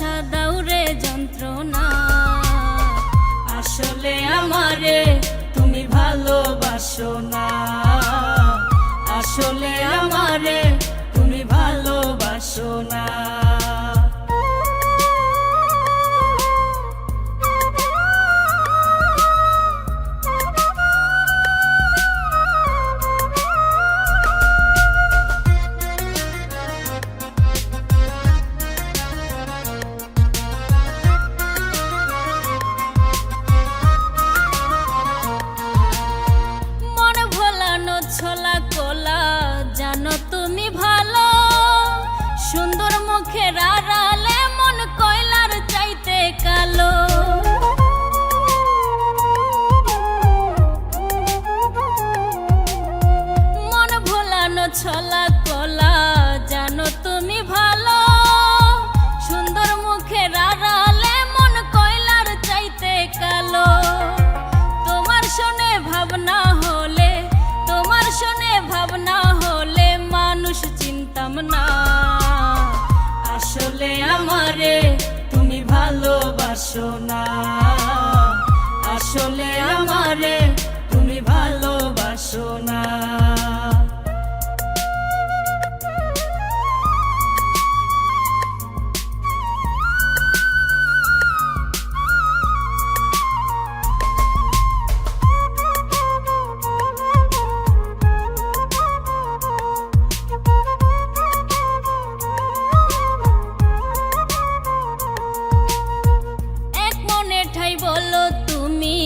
সর্বনাশা দাউরে যন্ত্রণা। আসলে আমারে তুমি ভালোবাসো না। আসলে আমারে তুমি ভালোবাসো না। সুন্দর মুখের আড়ালে মন কয়লার চাইতে কালো। মন ভোলানো ছলা কলা, জানো তুমি ভালো। সুন্দর মুখের আড়ালে মন কয়লার চাইতে কালো। তোমার শোনে ভাবনা হলে, তোমার শোনে ভাবনা হলে মানুষ চিন্তাম না। আসলে আমারে তুমি ভালোবাসো না। আসলে আমারে তুমি ভালোবাসো না। বলো তুমি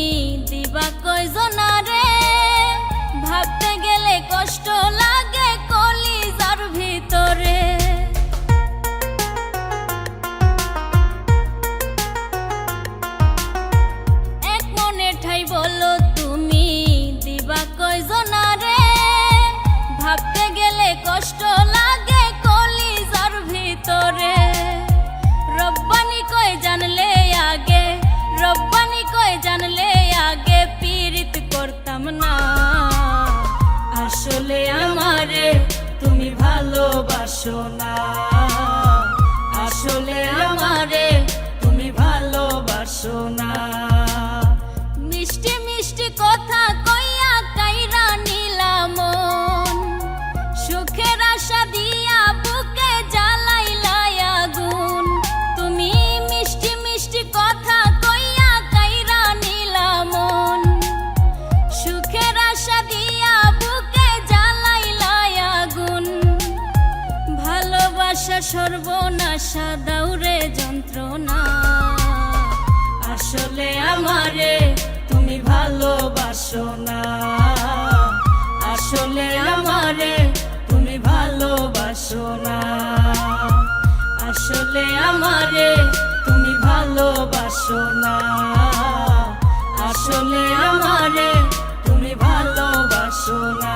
দিবা কয়জনা জনারে ভাবতে গেলে কষ্ট লাগে ভালোবাসো সর্বনাশা দাউরে যন্ত্রণা। আসলে আমারে তুমি ভালোবাসো না। আসলে আমারে তুমি ভালোবাসো না। আসলে আমারে তুমি ভালোবাসো না। আসলে আমারে তুমি ভালোবাসো না।